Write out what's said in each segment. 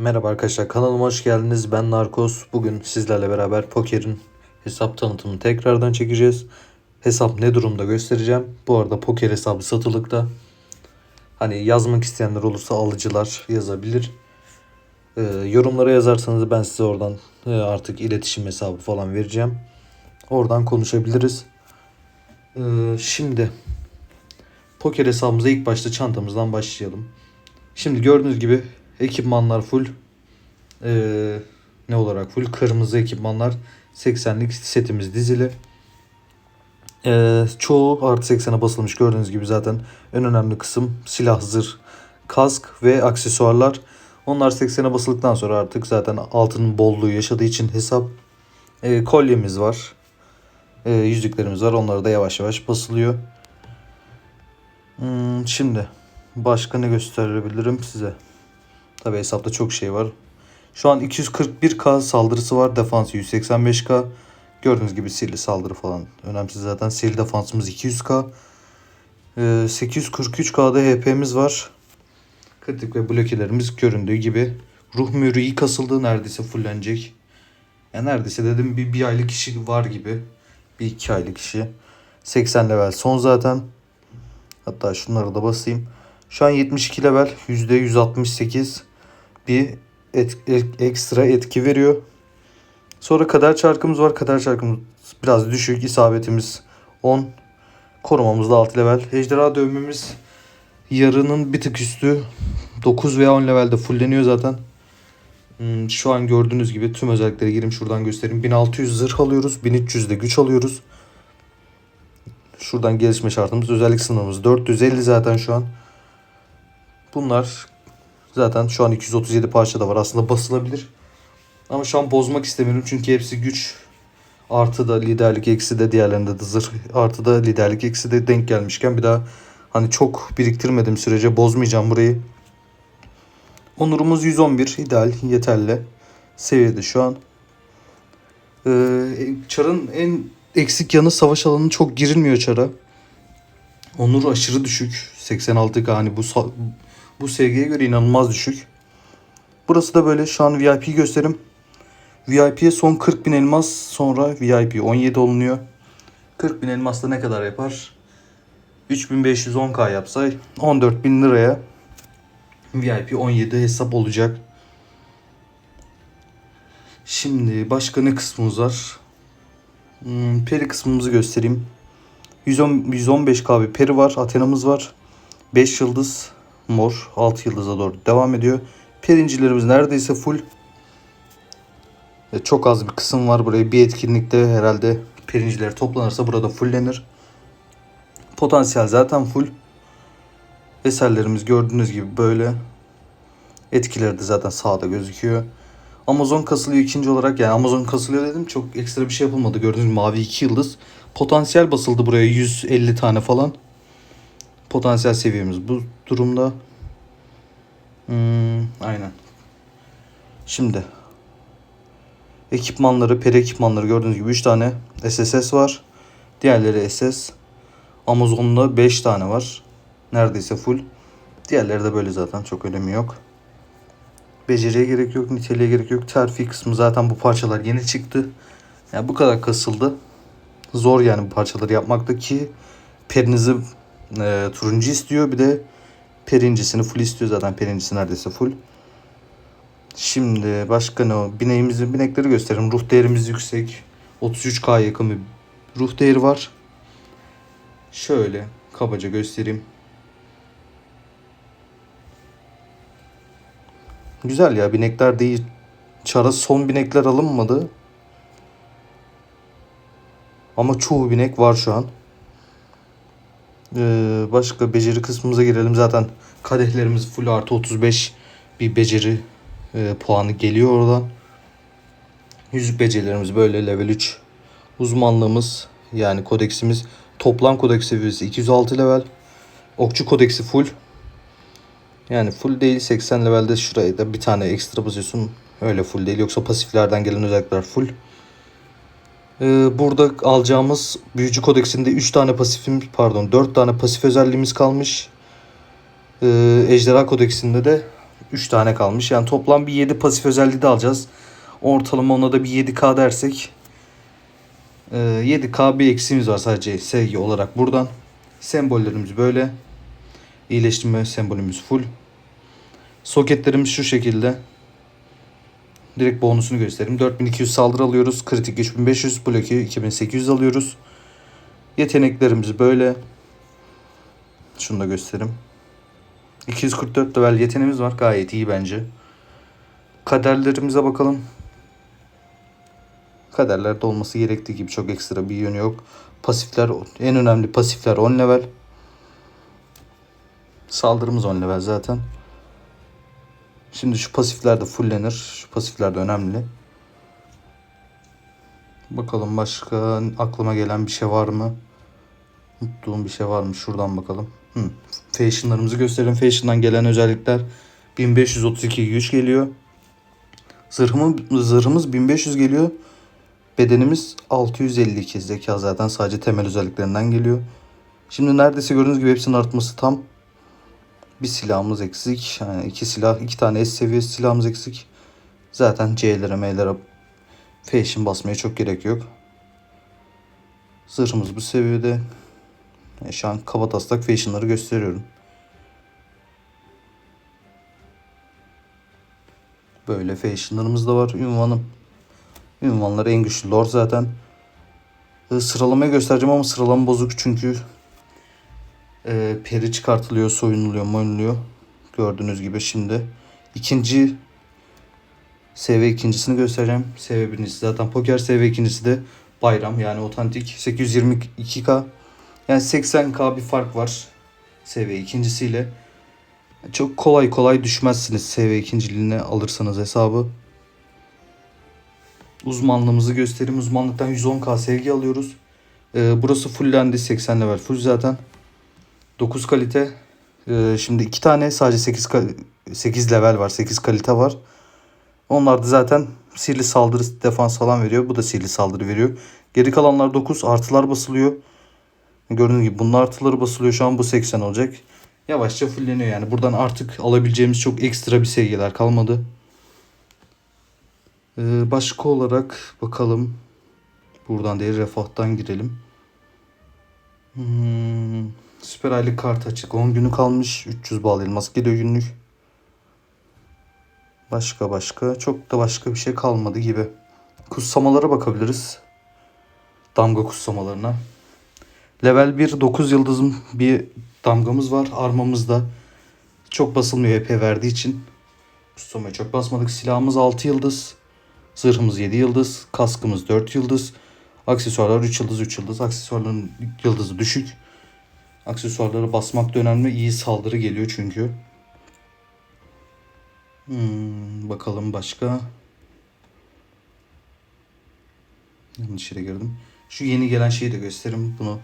Merhaba arkadaşlar kanalıma hoş geldiniz. Ben Narkos. Bugün sizlerle beraber pokerin hesap tanıtımını tekrardan çekeceğiz. Hesap ne durumda göstereceğim. Bu arada poker hesabı satılıkta. Hani yazmak isteyenler olursa alıcılar yazabilir. Ee, yorumlara yazarsanız ben size oradan e, artık iletişim hesabı falan vereceğim. Oradan konuşabiliriz. Ee, şimdi poker hesabımıza ilk başta çantamızdan başlayalım. Şimdi gördüğünüz gibi ekipmanlar full. Ee, ne olarak full? Kırmızı ekipmanlar 80'lik setimiz dizili. Ee, çoğu artı 80'e basılmış gördüğünüz gibi zaten en önemli kısım silah, zırh, kask ve aksesuarlar. Onlar 80'e basıldıktan sonra artık zaten altının bolluğu yaşadığı için hesap. Ee, kolyemiz var. Ee, yüzüklerimiz var. Onlar da yavaş yavaş basılıyor. Hmm, şimdi başka ne gösterebilirim size? Tabi hesapta çok şey var. Şu an 241k saldırısı var. Defansı 185k. Gördüğünüz gibi sihirli saldırı falan önemsiz zaten. Sihirli defansımız 200k. Ee, 843k'da HP'miz var. Kritik ve blokelerimiz göründüğü gibi. Ruh mührü iyi kasıldı. Neredeyse fullenecek. Ya neredeyse dedim bir, bir aylık işi var gibi. Bir iki aylık işi. 80 level son zaten. Hatta şunları da basayım. Şu an 72 level %168 bir et, ek- ekstra etki veriyor. Sonra kader çarkımız var. Kader çarkımız biraz düşük. İsabetimiz 10. Korumamız da 6 level. Ejderha dövmemiz yarının bir tık üstü. 9 veya 10 levelde fulleniyor zaten. Hmm, Şu an gördüğünüz gibi tüm özelliklere gireyim şuradan göstereyim. 1600 zırh alıyoruz. 1300 de güç alıyoruz. Şuradan gelişme şartımız özellik sınırımız 450 zaten şu an. Bunlar zaten şu an 237 parça da var. Aslında basılabilir. Ama şu an bozmak istemiyorum çünkü hepsi güç. Artı da liderlik eksi de diğerlerinde de zırh artı da liderlik eksi de denk gelmişken bir daha hani çok biriktirmediğim sürece bozmayacağım burayı. Onurumuz 111 ideal yeterli seviyede şu an. Ee, çarın en eksik yanı savaş alanı çok girilmiyor çara. Onur aşırı düşük. 86 hani bu bu seviyeye göre inanılmaz düşük. Burası da böyle şu an VIP gösterim. VIP'ye son 40 bin elmas sonra VIP 17 olunuyor. 40 bin elmas da ne kadar yapar? 3510k yapsa 14 bin liraya VIP 17 hesap olacak. Şimdi başka ne kısmımız var? Hmm, peri kısmımızı göstereyim. 110, 115k bir peri var. Athena'mız var. 5 yıldız mor. 6 yıldıza doğru devam ediyor. Perincilerimiz neredeyse full. E, Çok az bir kısım var buraya. Bir etkinlikte herhalde perinciler toplanırsa burada fullenir. Potansiyel zaten full. Eserlerimiz gördüğünüz gibi böyle. Etkileri de zaten sağda gözüküyor. Amazon kasılıyor ikinci olarak. Yani Amazon kasılıyor dedim. Çok ekstra bir şey yapılmadı. Gördüğünüz gibi mavi 2 yıldız. Potansiyel basıldı buraya 150 tane falan. Potansiyel seviyemiz bu durumda. Hmm, aynen. Şimdi ekipmanları, peri ekipmanları gördüğünüz gibi 3 tane SSS var. Diğerleri SS. Amazon'da 5 tane var. Neredeyse full. Diğerleri de böyle zaten çok önemi yok. Beceriye gerek yok, niteliğe gerek yok. Terfi kısmı zaten bu parçalar yeni çıktı. Yani bu kadar kasıldı. Zor yani bu parçaları yapmakta ki perinizi e, turuncu istiyor. Bir de perincisini full istiyor zaten. Perincisi neredeyse full. Şimdi başka ne o? Bineğimizin binekleri gösterelim. Ruh değerimiz yüksek. 33k yakın bir ruh değeri var. Şöyle kabaca göstereyim. Güzel ya binekler değil. Çara son binekler alınmadı. Ama çoğu binek var şu an. Ee, başka beceri kısmımıza girelim. Zaten kadehlerimiz full artı 35 bir beceri e, puanı geliyor oradan. Yüzük becerilerimiz böyle level 3. Uzmanlığımız yani kodeksimiz toplam kodeks seviyesi 206 level. Okçu kodeksi full. Yani full değil 80 levelde şuraya da bir tane ekstra basıyorsun. Öyle full değil yoksa pasiflerden gelen özellikler full. Ee, burada alacağımız büyücü kodeksinde 3 tane pasifim pardon 4 tane pasif özelliğimiz kalmış. Ee, ejderha kodeksinde de 3 tane kalmış. Yani toplam bir 7 pasif özelliği de alacağız. Ortalama ona da bir 7K dersek e, 7K bir eksiğimiz var sadece sevgi olarak buradan. Sembollerimiz böyle. İyileştirme sembolümüz full. Soketlerimiz şu şekilde. Direkt bonusunu göstereyim. 4200 saldırı alıyoruz. Kritik 3500, bloke 2800 alıyoruz. Yeteneklerimiz böyle. Şunu da göstereyim. 244 level yeteneğimiz var. Gayet iyi bence. Kaderlerimize bakalım. Kaderlerde olması gerektiği gibi çok ekstra bir yönü yok. Pasifler en önemli pasifler 10 level. Saldırımız 10 level zaten. Şimdi şu pasifler de fullenir. Şu pasifler de önemli. Bakalım başka aklıma gelen bir şey var mı? Unuttuğum bir şey var mı? Şuradan bakalım. Hı. Fashion'larımızı gösterelim. Fashion'dan gelen özellikler 1532 güç geliyor. Zırhımız, zırhımız 1500 geliyor. Bedenimiz 652 zeka zaten sadece temel özelliklerinden geliyor. Şimdi neredeyse gördüğünüz gibi hepsinin artması tam. Bir silahımız eksik. Yani iki silah, iki tane S seviyesi silahımız eksik. Zaten C'lere, M'lere fashion basmaya çok gerek yok. Zırhımız bu seviyede. E, şu an kaba taslak fashionları gösteriyorum. Böyle fashionlarımız da var. Ünvanım. Ünvanları en güçlü lord zaten. E, sıralamayı göstereceğim ama sıralama bozuk çünkü e, peri çıkartılıyor, soyunuluyor, moyunuluyor. Gördüğünüz gibi şimdi. ikinci SV ikincisini göstereceğim. SV zaten poker SV ikincisi de bayram yani otantik 822k yani 80k bir fark var SV ikincisiyle. Çok kolay kolay düşmezsiniz SV ikinciliğine alırsanız hesabı. Uzmanlığımızı göstereyim. Uzmanlıktan 110k sevgi alıyoruz. Ee, burası fullendi 80 level full zaten. 9 kalite. Ee, şimdi iki tane sadece 8 kal- 8 level var. 8 kalite var. Onlar da zaten sihirli saldırı defans falan veriyor. Bu da sihirli saldırı veriyor. Geri kalanlar 9 artılar basılıyor. Gördüğünüz gibi bunun artıları basılıyor. Şu an bu 80 olacak. Yavaşça fulleniyor yani. Buradan artık alabileceğimiz çok ekstra bir sevgiler kalmadı. Ee, başka olarak bakalım. Buradan değil refahtan girelim. Hmm, süper aylık kart açık. 10 günü kalmış. 300 bal elmas geliyor günlük. Başka başka. Çok da başka bir şey kalmadı gibi. Kutsamalara bakabiliriz. Damga kutsamalarına. Level 1 9 yıldızım bir damgamız var. Armamızda çok basılmıyor EP verdiği için. Kutsamaya çok basmadık. Silahımız 6 yıldız. Zırhımız 7 yıldız. Kaskımız 4 yıldız. Aksesuarlar 3 yıldız 3 yıldız. Aksesuarların yıldızı düşük. Aksesuarları basmak da önemli. İyi saldırı geliyor çünkü. Hmm, bakalım başka. Yanlış yere girdim. Şu yeni gelen şeyi de göstereyim bunu.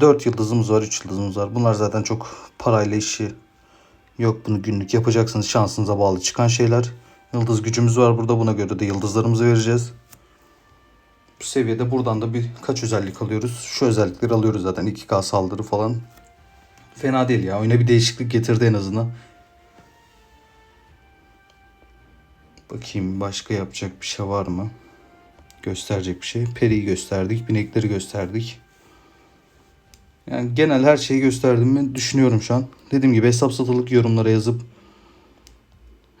4 yıldızımız var, 3 yıldızımız var. Bunlar zaten çok parayla işi yok. Bunu günlük yapacaksınız. Şansınıza bağlı çıkan şeyler. Yıldız gücümüz var burada. Buna göre de yıldızlarımızı vereceğiz. Seviyede buradan da birkaç özellik alıyoruz. Şu özellikleri alıyoruz zaten. 2K saldırı falan. Fena değil ya. Oyuna bir değişiklik getirdi en azından. Bakayım başka yapacak bir şey var mı? Gösterecek bir şey. Peri'yi gösterdik. Binekleri gösterdik. Yani genel her şeyi gösterdiğimi düşünüyorum şu an. Dediğim gibi hesap satılık yorumlara yazıp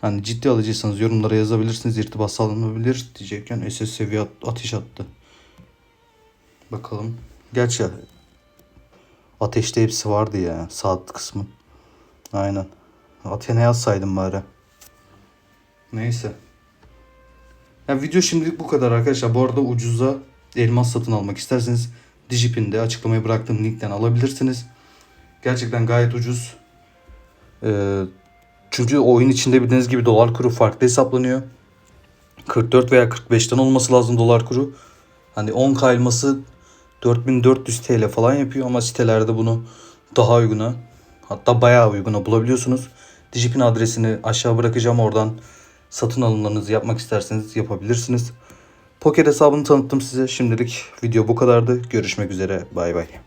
hani ciddi alıcıysanız yorumlara yazabilirsiniz. İrtibat sağlanabilir diyecekken SS seviye at- ateş attı. Bakalım. Gerçi ateşte hepsi vardı ya saat kısmı. Aynen. Athena yazsaydım bari. Neyse. Ya video şimdilik bu kadar arkadaşlar. Bu arada ucuza elmas satın almak isterseniz Digipin'de açıklamaya bıraktığım linkten alabilirsiniz. Gerçekten gayet ucuz. Ee, çünkü oyun içinde bildiğiniz gibi dolar kuru farklı hesaplanıyor. 44 veya 45'ten olması lazım dolar kuru. Hani 10 kayması 4400 TL falan yapıyor ama sitelerde bunu daha uyguna hatta bayağı uyguna bulabiliyorsunuz. Digipin adresini aşağı bırakacağım oradan satın alımlarınızı yapmak isterseniz yapabilirsiniz. Poker hesabını tanıttım size. Şimdilik video bu kadardı. Görüşmek üzere. Bay bay.